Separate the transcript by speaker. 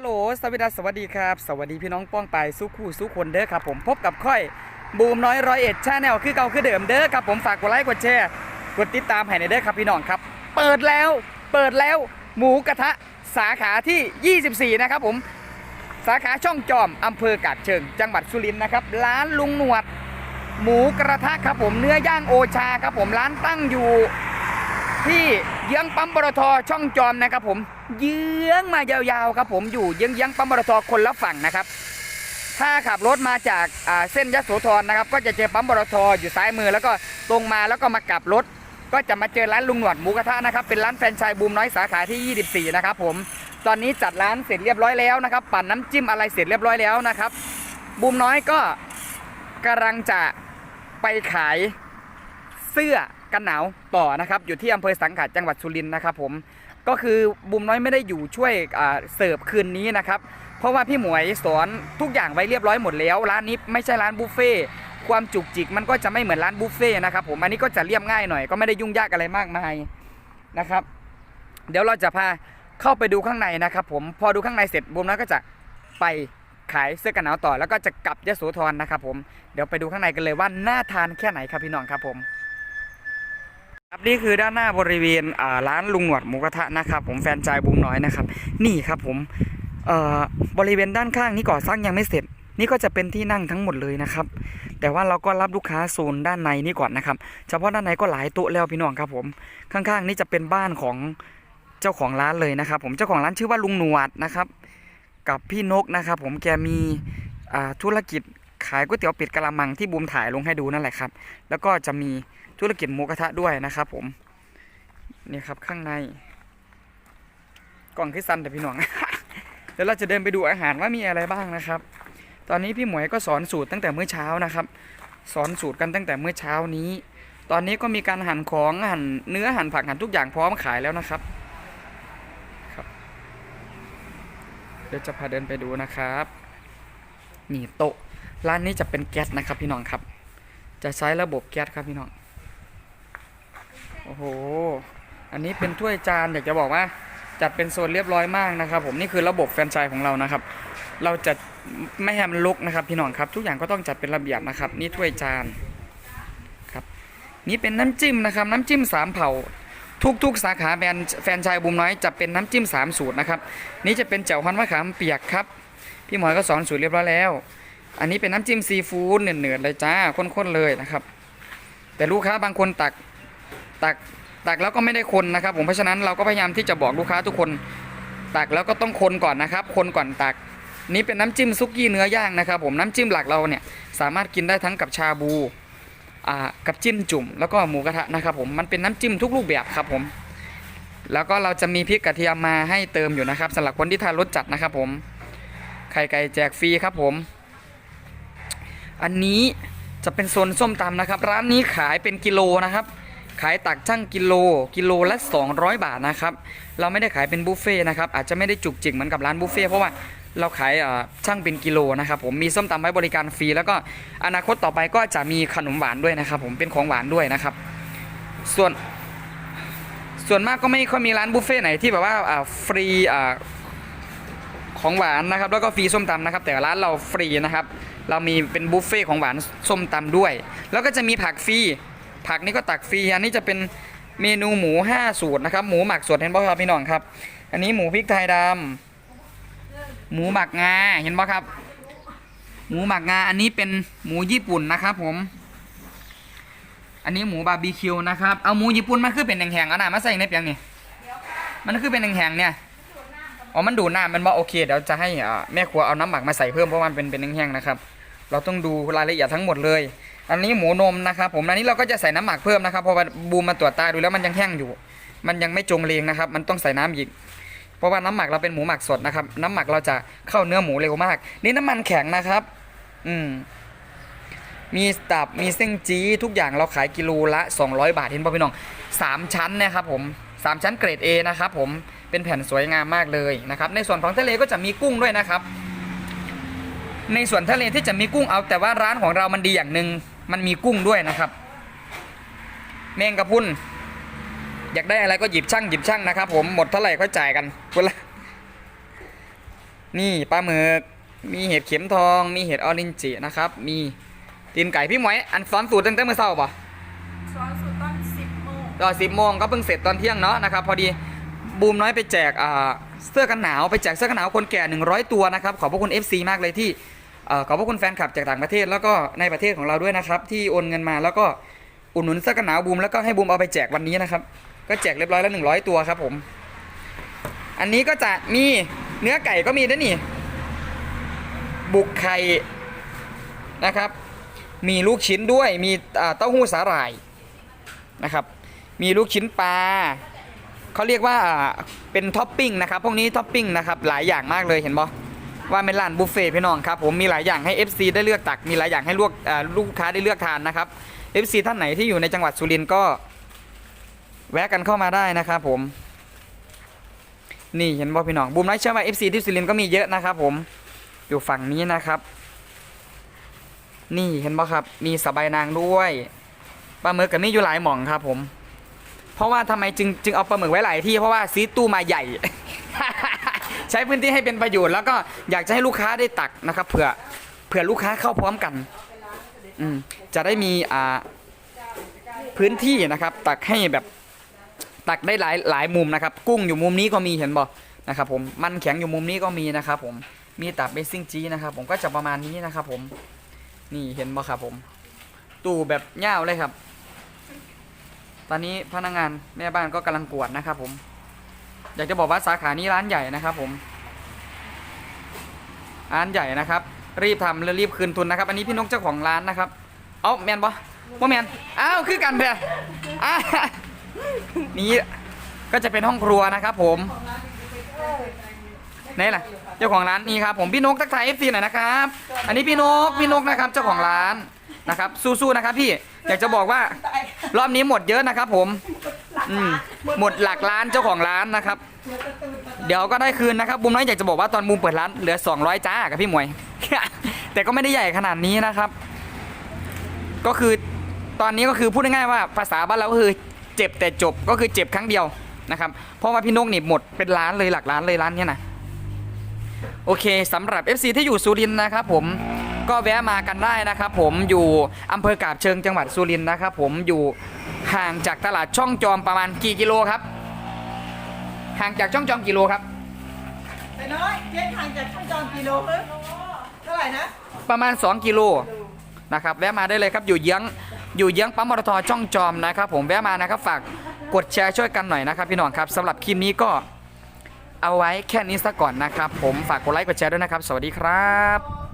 Speaker 1: ฮัลโหลสวัสดีครับสวัสดีครับ สวัสดีพี่น้องป้องไปสู้คู่สู้คนเด้อครับผมพบกับค่อยบูมน้อยร้อยเอ็ดชาแนลคือเก่าคือเดิมเด้อครับผมฝากกดไลค์กดแชร์กดติดตามให้ในอยเด้อครับพี่น้องครับ เปิดแล้วเปิดแล้วหมูกระทะสาขาที่ 24 นะครับผมสาขาช่องจอมอำเภอกาดเชิง จังหวัดสุรินทร์นะครับร้านลุงหนวด หมูกระทะครับผมเนื้อย่างโอชาครับผมร้านตั้งอยู่ที่เยื้องปั๊มปตทช่องจอมนะครับผม เยื้องมายาวๆครับผมอยู่เยื้องเยื้งปั๊มปตทคนละฝั่งนะครับ ถ้าขับรถมาจากเส้นยโสธรนะครับ ก็จะเจอปั๊มปตทอยู่ซ้ายมือ แล้วก็ตรงมาแล้วก็มากลับรถ ก็จะมาเจอร้านลุงหนวดหมูกระทะนะครับเป็นร้านแฟรนไชส์บูมน้อยสาขาที่ 24 นะครับผมตอนนี้จัดร้านเสร็จเรียบร้อยแล้วนะครับ ปั่นน้ำจิ้มอะไรเสร็จเรียบร้อยแล้วนะครับบูมน้อยก็กำลังจะไปขายเสื้อกันหนาวต่อนะครับ อยู่ที่อำเภอสังขะจังหวัดสุรินทร์นะครับผม ก็คือบุมน้อยไม่ได้อยู่ช่วยเสิร์ฟคืนนี้นะครับเพราะว่าพี่หมวยสอนทุกอย่างไว้เรียบร้อยหมดแล้วร้านนี้ไม่ใช่ร้านบุฟเฟ่ความจุกจิกมันก็จะไม่เหมือนร้านบุฟเฟ่นะครับผมอันนี้ก็จะเรียบง่ายหน่อยก็ไม่ได้ยุ่งยากอะไรมากมายนะครับ เดี๋ยวเราจะพาเข้าไปดูข้างในนะครับ ผมพอดูข้างในเสร็จบุมน้อยก็จะไปขายเสื้อกันหนาวต่อแล้วก็จะกลับยะโสธรนะครับผมเดี๋ยวไปดูข้างในกันเลยว่าน่าทานแค่ไหนครับพี่น้องครับผม ครับนี่คือด้านหน้าบริเวณอ่าร้านลุงหนวดหมูกระทะนะครับ ผมแฟนชายบุงน้อยนะครับ นี่ครับผมเอ่อบริเวณด้านข้างนี่ก่อสร้างยังไม่เสร็จ นี่ก็จะเป็นที่นั่งทั้งหมดเลยนะครับ แต่ว่าเราก็รับลูกค้าโซนด้านในนี่ก่อนนะครับ เฉพาะด้านในก็หลายโต๊ะแล้วพี่น้องครับ ผมข้างๆ นี่จะเป็นบ้านของเจ้าของร้านเลยนะครับ ผมเจ้าของร้านชื่อว่าลุงหนวดนะครับ กับพี่นกนะครับ ผมแกมีอ่าธุรกิจ ขายก๋วยเตี๋ยวเป็ดกะละมังที่บูมถ่ายลงให้ดูนั่นแหละครับ แล้วก็จะมีธุรกิจหมูกระทะด้วยนะครับ ผมนี่ครับข้างใน กล่องคือซันแต่พี่หน้องเดี๋ยวเราจะเดินไปดูอาหารว่ามีอะไรบ้างนะครับ ตอนนี้พี่หมวยก็สอนสูตรตั้งแต่เมื่อเช้านะครับ สอนสูตรกันตั้งแต่เมื่อเช้านี้ ตอนนี้ก็มีการหั่นของหั่นเนื้อหั่นผักหั่นทุกอย่างพร้อมขายแล้วนะครับครับ เดี๋ยวจะพาเดินไปดูนะครับ นี่โต๊ะร้านนี้จะเป็นแก๊สนะครับพี่น้องครับ จะใช้ระบบแก๊สครับพี่น้องโอ้โหอันนี้เป็นถ้วยจานอยากจะบอกว่าจัดเป็นโซนเรียบร้อยมากนะครับ ผมนี่คือระบบแฟรนไชส์ของเรานะครับ เราจะไม่ให้มันลุกนะครับ พี่น้องครับทุกอย่างก็ต้องจัดเป็นระเบียบนะครับ นี่ถ้วยจานครับ นี่เป็นน้ำจิ้มนะครับ น้ำจิ้มสามเผ่าทุกๆ สาขาแบรนด์แฟรนไชส์บุมน้อยจะเป็นน้ำจิ้มสามสูตรนะครับ นี่จะเป็นแจ่วฮอนมะขามเปียกครับ พี่หมอยก็สอนสูตรเรียบร้อยแล้ว อันนี้เป็นน้ำจิ้มซีฟู้ดเนืดๆเลยจ้าข้นๆเลยนะครับ แต่ลูกค้าบางคนตักตักตักแล้วก็ไม่ได้คนนะครับ ผมเพราะฉะนั้นเราก็พยายามที่จะบอกลูกค้าทุกคน ตักแล้วก็ต้องคนก่อนนะครับ คนก่อนตัก นี่เป็นน้ำจิ้มซุกี้เนื้อย่างนะครับ ผมน้ำจิ้มหลักเราเนี่ยสามารถกินได้ทั้งกับชาบูอ่ากับจิ้มจุ่มแล้วก็หมูกระทะนะครับผมมันเป็นน้ำจิ้มทุกรูปแบบครับผมแล้วก็เราจะมีพริกกระเทียมมาให้เติมอยู่นะครับสำหรับคนที่ทานรสจัดนะครับผม ไข่ไก่แจกฟรีครับผม อันนี้จะเป็นโซนส้มตำนะครับ ร้านนี้ขายเป็นกิโลนะครับ ขายตักช่างกิโล กิโลละ 200 บาทนะครับ เราไม่ได้ขายเป็นบุฟเฟ่ต์นะครับ อาจจะไม่ได้จุกจิกเหมือนกับร้านบุฟเฟ่เพราะว่าเราขายอ่อช่างเป็นกิโลนะครับผมมีส้มตำไว้บริการฟรีแล้วก็อนาคตต่อไปก็จะมีขนมหวานด้วยนะครับผมเป็นของหวานด้วยนะครับ ส่วนส่วนมากก็ไม่ค่อยมีร้านบุฟเฟ่ไหนที่แบบว่าอ่าฟรีอ่า ของหวานนะครับ แล้วก็ฟรีส้มตำนะครับ แต่ร้านเราฟรีนะครับ เรามีเป็นบุฟเฟ่ของหวานส้มตำด้วย แล้วก็จะมีผักฟรีผักนี่ก็ตักฟรีอันนี้จะเป็นเมนูหมู 5 สูตรนะครับ หมูหมักสดเห็นป่ะครับพี่น้องครับ อันนี้หมูพริกไทยดำหมูหมักงาเห็นป่ะครับ หมูหมักงาอันนี้เป็นหมูญี่ปุ่นนะครับผม อันนี้หมูบาร์บีคิวนะครับ เอาหมูญี่ปุ่นมาคือเป็นแห้งๆเอะนมาใส่ในเปียงนี่มันคือเป็นแห้งๆเนี่ย อ๋อมันดูดน้ำมันว่าโอเคเดี๋ยวจะให้แม่ครัวเอาน้ำหมักมาใส่เพิ่มเพราะมันเป็นเป็นแห้งๆนะครับ เราต้องดูรายละเอียดทั้งหมดเลย อันนี้หมูนมนะครับผมอันนี้เราก็จะใส่น้ำหมักเพิ่มนะครับเพราะว่าบูมมาตรวจตาดูแล้วมันยังแห้งอยู่ มันยังไม่จงเลงนะครับ มันต้องใส่น้ำอีกเพราะว่าน้ำหมักเราเป็นหมูหมักสดนะครับ น้ำหมักเราจะเข้าเนื้อหมูเร็วมาก นี่น้ำมันแข็งนะครับ อืมมีตับมีเส้นจี้ทุกอย่างเราขายกิโลละ 200 บาทเห็นป่ะพี่น้องสามชั้นนะครับผมสามชั้นเกรด A นะครับผม เป็นแผ่นสวยงามมากเลยนะครับ ในส่วนของทะเลก็จะมีกุ้งด้วยนะครับ ในส่วนทะเลที่จะมีกุ้งเอา แต่ว่าร้านของเรามันดีอย่างหนึ่งมันมีกุ้งด้วยนะครับแมงกะพรุนอยากได้อะไรก็หยิบช่างหยิบช่างนะครับ ผมหมดเท่าไหร่ก็จ่ายกันคนละนี่ปลาหมึกมีเห็ดเข็มทอง มีเห็ดออรินจินะครับ มีตีนไก่พี่หมวยอันซ้อนสูตรตั้งแต่เมื่อเช้าป่ะ
Speaker 2: ช้อนสุดตอนสิบโมง
Speaker 1: ตอนสิบโมงก็เพิ่งเสร็จตอนเที่ยงเนาะนะครับ พอดี บูมน้อยไปแจกเสื้อกันหนาวไปแจกเสื้อกันหนาวคนแก่ 100 ตัวนะครับขอบพระคุณ FC มากเลยที่ขอบพระคุณแฟนคลับจากต่างประเทศแล้วก็ในประเทศของเราด้วยนะครับ ที่โอนเงินมาแล้วก็อุดหนุนเสื้อกันหนาวบูมแล้วก็ให้บูมเอาไปแจกวันนี้นะครับ ก็แจกเรียบร้อยแล้ว 100 ตัวครับผม อันนี้ก็จะมีเนื้อไก่ก็มีด้วยนี่ บุกไข่นะครับ มีลูกชิ้นด้วยมีเต้าหู้สาหร่ายนะครับ มีลูกชิ้นปลา เขาเรียกว่าเป็นท็อปปิ้งนะครับ พวกนี้ท็อปปิ้งนะครับหลายอย่างมากเลยเห็นบ่ว่าเป็นร้านบุฟเฟ่พี่น้องครับผมมีหลายอย่างให้ FC ได้เลือกตักมีหลายอย่างให้ลวกอ่าลูกค้าได้เลือกทานนะครับ FC ท่านไหนที่อยู่ในจังหวัดสุรินทร์ก็แวะกันเข้ามาได้นะครับผม นี่เห็นบ่พี่น้องบูมน้อยเชื่อว่า FC ที่สุรินทร์ก็มีเยอะนะครับผมอยู่ฝั่งนี้นะครับ นี่เห็นบ่ครับ มีสบายนางด้วยปลาหมึกกับนี่อยู่หลายหม่องครับผม เพราะว่าทำไมจึงจึงเอาปลาหมึกไว้หลายที่เพราะว่าซีตู้มาใหญ่ ใช้พื้นที่ให้เป็นประโยชน์ แล้วก็อยากจะให้ลูกค้าได้ตักนะครับเผื่อเผื่อลูกค้าเข้าพร้อมกันอืมจะได้มีอ่าพื้นที่นะครับ ตักให้แบบตักได้หลายหลายมุมนะครับ กุ้งอยู่มุมนี้ก็มีเห็นบ่นะครับผมมันแข็งอยู่มุมนี้ก็มีนะครับผมมีตับเบสซิ่งจีนะครับ ผมก็จะประมาณนี้นะครับ ผมนี่เห็นบ่ครับผม ตู้แบบเง่าเลยครับ ตอนนี้พนักงานแม่บ้านก็กำลังกวดนะครับ ผม อยากจะบอกว่าสาขานี้ร้านใหญ่นะครับ ผมร้านใหญ่นะครับ รีบทำแล้วรีบคืนทุนนะครับ อันนี้พี่นกเจ้าของร้านนะครับ เอ้าแมนปะว่าแมนอ้าวคือกันเถอะอะนี่ก็จะเป็นห้องครัวนะครับ ผมนี่แหละเจ้าของร้านนี่ครับผมพี่นกทักทายเอฟซีหน่อยนะครับ อันนี้พี่นกพี่นกนะครับ เจ้าของร้าน นะครับสู้ๆนะครับพี่อยากจะบอกว่ารอบนี้หมดเยอะนะครับผมอืมหมดหลักล้านเจ้าของร้านนะครับ เดี๋ยวก็ได้คืนนะครับบุมน้อยอยากจะบอกว่าตอนบูมเปิดร้านเหลือ 200 จ้ากับพี่หมวย แต่ก็ไม่ได้ใหญ่ขนาดนี้นะครับ ก็คือตอนนี้ก็คือพูดง่ายๆว่าภาษาบ้านเราก็คือเจ็บแต่จบก็คือเจ็บครั้งเดียวนะครับเพราะว่าพี่นกนี่หมดเป็นล้านเลยหลักล้านเลยร้านเนี้ยนะโอเคสำหรับ FC ที่อยู่สุรินทร์นะครับผม ก็แวะมากันได้นะครับผมอยู่อำเภอกาบเชิงจังหวัดสุรินทร์นะครับผมอยู่ห่างจากตลาดช่องจอมประมาณกี่กิโลครับ ห่างจากช่องจอมกิโลครับ
Speaker 2: ไปน้อยเจ๊ห่างจากช่องจอมกิโลเฮ้ยเท่าไหร่นะ
Speaker 1: ประมาณ 2 กิโลนะครับแวะมาได้เลยครับอยู่เยื้องอยู่เยื้องปั๊มมอเตอร์ทช่องจอมนะครับ ผมแวะมานะครับฝากกดแชร์ช่วยกันหน่อยนะครับพี่น้องครับสำหรับคลิปนี้ก็เอาไว้แค่นี้ซะก่อนนะครับ ผมฝากกดไลค์กดแชร์ด้วยนะครับ สวัสดีครับ